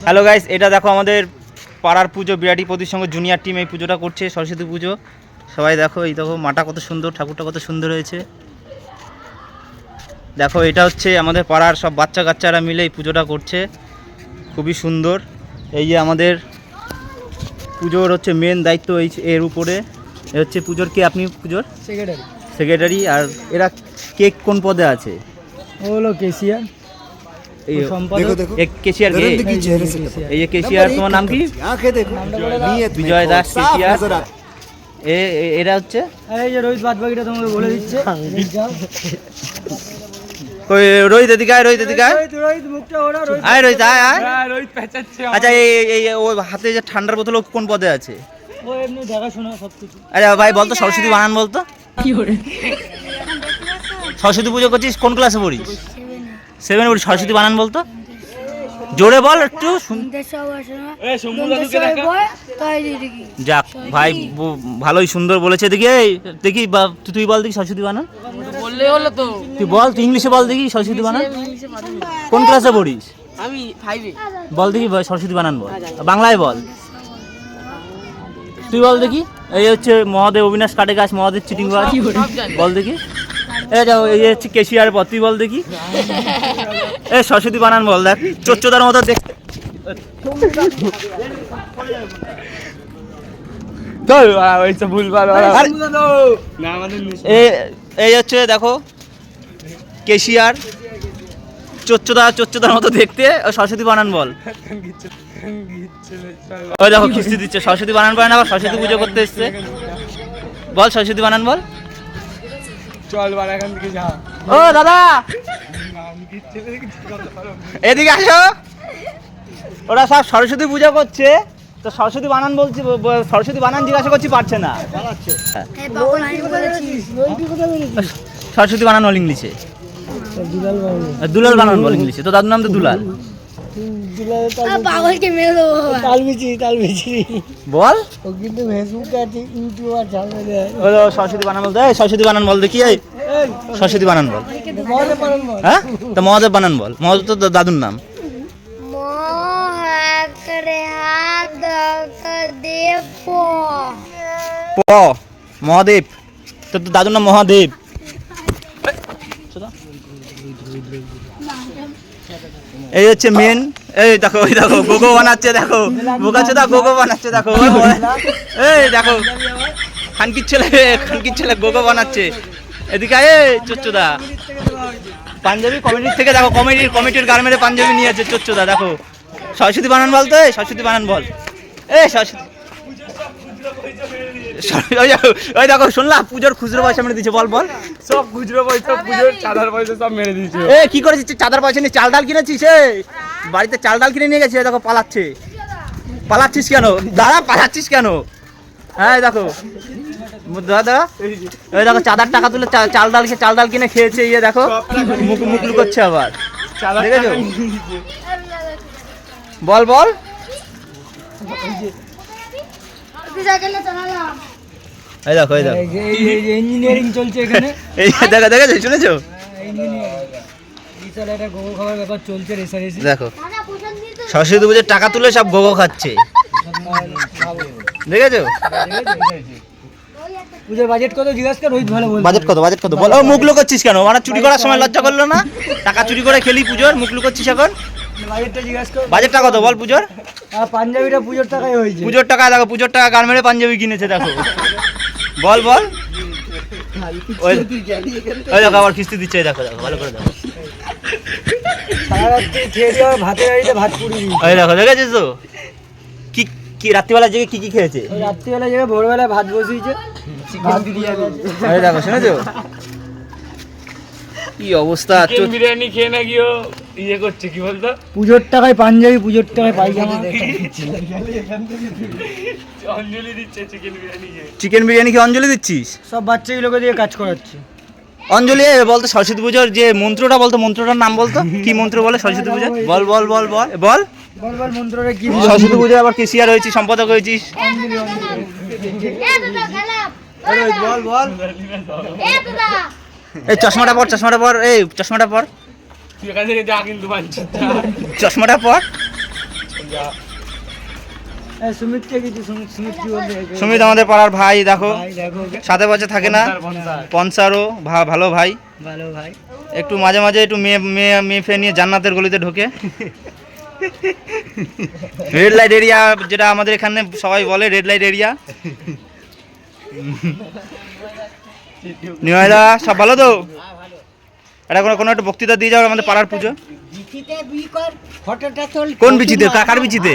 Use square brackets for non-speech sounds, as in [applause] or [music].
Hello guys এটা দেখো আমাদের পাড়ার পুজো বিরাটি প্রতির সঙ্গে জুনিয়র টিম এই পুজোটা করছে সরস্বতী পুজো। সবাই দেখো এই দেখো মাটা কত সুন্দর ঠাকুরটা কত সুন্দর হয়েছে। দেখো এটা হচ্ছে আমাদের পাড়ার সব বাচ্চা কাচ্চারা মিলে এই পুজোটা করছে। খুবই সুন্দর। এই যে আমাদের পুজোর হচ্ছে মেন দায়িত্ব এই এর উপরে। এ হচ্ছে পুজোর কে? আপনি পুজোর? সেক্রেটারি সেক্রেটারি আর এরা কে কোন পদে আছে? ও হলো কেসিয়ার তোমার নাম কি? হচ্ছে? ওই হ্যাঁ। রোহিত এদিকে আয় রোহিত এদিকে আয়। রোহিত আয় রোহিত আচ্ছা এই এই ও হাতে যে ঠান্ডার বোতল কোন পদে আছে? ভাই বলতো সরস্বতী বানান বলতো? সরস্বতী পুজো করছিস কোন ক্লাসে পড়িস? সেভেন পড়িস সরস্বতী বানান বলতো? জোরে বল একটু যাক ভাই ব- ভালোই সুন্দর বলেছে। দেখি দেখি বা- তুই- তুই বল দেখি সরস্বতী বানান। বললে হলো তো। তুই বল তুই ইংলিশে বল দেখি সরস্বতী বানান। কোন ক্লাসে পড়িস? আমি ফাইভে বল দেখি সরস্বতী বানান বল। বাংলায় বল। তুই বল দেখি এই হচ্ছে মহাদেব অবিনাশ কাটে গাছ মহাদেব চিটিং বল দেখি। এই যাও এই হচ্ছে কেশিয়ার পর বল দেখি। এ সরস্বতী বানান বল দেখ চোচ্চদার মতো দেখতে এ- এই হচ্ছে দেখো কেশিয়ার। চোচ্চদা চোচ্চদার মতো দেখতে সরস্বতী বানান বল। ওই দেখো খিস্তি দিচ্ছে সরস্বতী বানান পারে না আবার সরস্বতী পুজো করতে এসছে। বল সরস্বতী বানান বল। চল বার এখান থেকে যা। ও দাদা। এদিকে আসো। ওরা সব সরস্বতী পূজা করছে। তো সরস্বতী বানান বলছি সরস্বতী বানান জিজ্ঞাসা করছি পারছে না। সরস্বতী বানান বল ইংলিশে। দুলাল বানান বল ইংলিশে। তো দাদুর নাম তো দুলাল। পাগলকে বল। ও কিন্তু ফেসবুকে আছে ইউটিউব আর চালানো যায় ও সরস্বতী বানান বলতে। এই সরস্বতী বানান বল দেখি এই। সরস্বতী বানান বল। হ্যাঁ? তো মহাদেব বানান বল। মহাদেব তো দাদুর নাম। প। মহাদেব। তোর তো দাদুর নাম মহাদেব। এই হচ্ছে মেন এই দেখো ওই দেখো গোগো বানাচ্ছে, দেখো বোকাচ্ছে দা গোগো বানাচ্ছে, দেখো এই দেখো, খানকির ছেলে খানকির ছেলে গোগো বানাচ্ছে। এদিকে এ চচ্চুদা। পাঞ্জাবি কমিটির থেকে দেখো কমিটির কমিটির গার্মেন্টে পাঞ্জাবি নিয়ে আছে চচ্চুদা, দেখো। সরস্বতী বানান বল তো সরস্বতী বানান বল। এই, সরস্বতী সর- ওই দেখো ওই দেখো পুজোর খুচরো পয়সা মেরে দিচ্ছে বল বল সব খুচরো পয়সা পুজোর চাঁদার পয়সা সব মেরে দিয়েছে এ কি করেছিস চাঁদার পয়সা নিয়ে চাল ডাল কিনেছিস বাড়িতে চাল ডাল কিনে নিয়ে গেছিস দেখো পালাচ্ছে পালাচ্ছিস কেন দাদা পালাচ্ছিস কেন হ্যাঁ এই দেখো দাদা এই দেখো চাঁদার টাকা তুলে চা- চাল ডাল চাল ডাল কিনে খেয়েছে ইয়ে দেখো মুখ মুখ লুকোচ্ছে আবার দেখেছ বল বল চালালাম এই দেখো এই দেখো। ইঞ্জিনিয়ারিং চলছে এখানে। [laughs] এই দেখো শুনেছো? দেখো। পোশাক সরস্বতী পুজোর টাকা তুলে সব গোগো খাচ্ছে। দেখেছ? পুজোর বাজেট কত জিজ্ঞাসা কর রোহিত ভালো বলছে। বাজেট কত বাজেট কত? বল ও মুখ লুকোচ্ছিস কেন? মানে চুরি করার সময় লজ্জা করল না? টাকা চুরি করে খেলি পুজোর মুখ লুকোচ্ছিস এখন? বাজেটটা জিজ্ঞাসা কর। বাজেটটা কত বল পুজোর? পাঞ্জাবিটা পুজোর টাকায় হয়েছে। পুজোর টাকা দেখো পুজোর টাকা গার্মেন্টে পাঞ্জাবি কিনেছে দেখো। বল বল। ওই দেখো আবার কিস্তি দিচ্ছে দেখো দেখো ভালো করে দেখো। ভাতের বাড়িতে ভাত পুড়ি দিই। ওই দেখো দেখেছিস তো? কি কি রাত্রিবেলা জেগে কি কি খেয়েছে? রাত্রিবেলা ভোরবেলায় ভাত বসিয়েছে। ভাত বিরিয়ানি। দেখো শুনেছো? কি অবস্থা? চো- বিরিয়ানি খেয়ে না গিয়েও ইয়ে করছে কি বলতো? পুজোর টাকায় পাঞ্জাবি পুজোর টাকায় পায়জামা। অঞ্জলি দিচ্ছে চিকেন বিরিয়ানি খেয়ে। চিকেন বিরিয়ানি কি অঞ্জলি দিচ্ছিস? সব বাচ্চাগুলোকে দিয়ে কাজ করাচ্ছে। অঞ্জলি বলতো সরস্বতী পুজোর যে মন্ত্রটা বলতো মন্ত্রটার নাম বলতো? কি মন্ত্র বলে সরস্বতী পুজো বল বল বল বল। বল। বল বল মন্ত্রটা কি সরস্বতী পুজো আবার কেসিয়ার হয়েছিস সম্পাদক হয়েছিস? বল বল। এই চশমাটা পর চশমাটা পর এই চশমাটা পর। চশমাটা পর। সুমিত আমাদের পাড়ার ভাই দেখো। সাথে বছর থাকে না? পনসারও ভা- ভালো ভাই। ভালো ভাই। একটু মাঝে মাঝে একটু মেয়ে মেয়ে মেয়ে ফেয়ে নিয়ে জান্নাতের গলিতে ঢোকে। রেড লাইট এরিয়া যেটা আমাদের এখানে সবাই বলে রেড লাইট এরিয়া নিয়দা সব ভালো তো? এটা কোনো কোনো একটা বক্তৃতা দিয়ে যাও আমাদের পাড়ার পুজো। কোন বিচিতে? কাকার বিচিতে?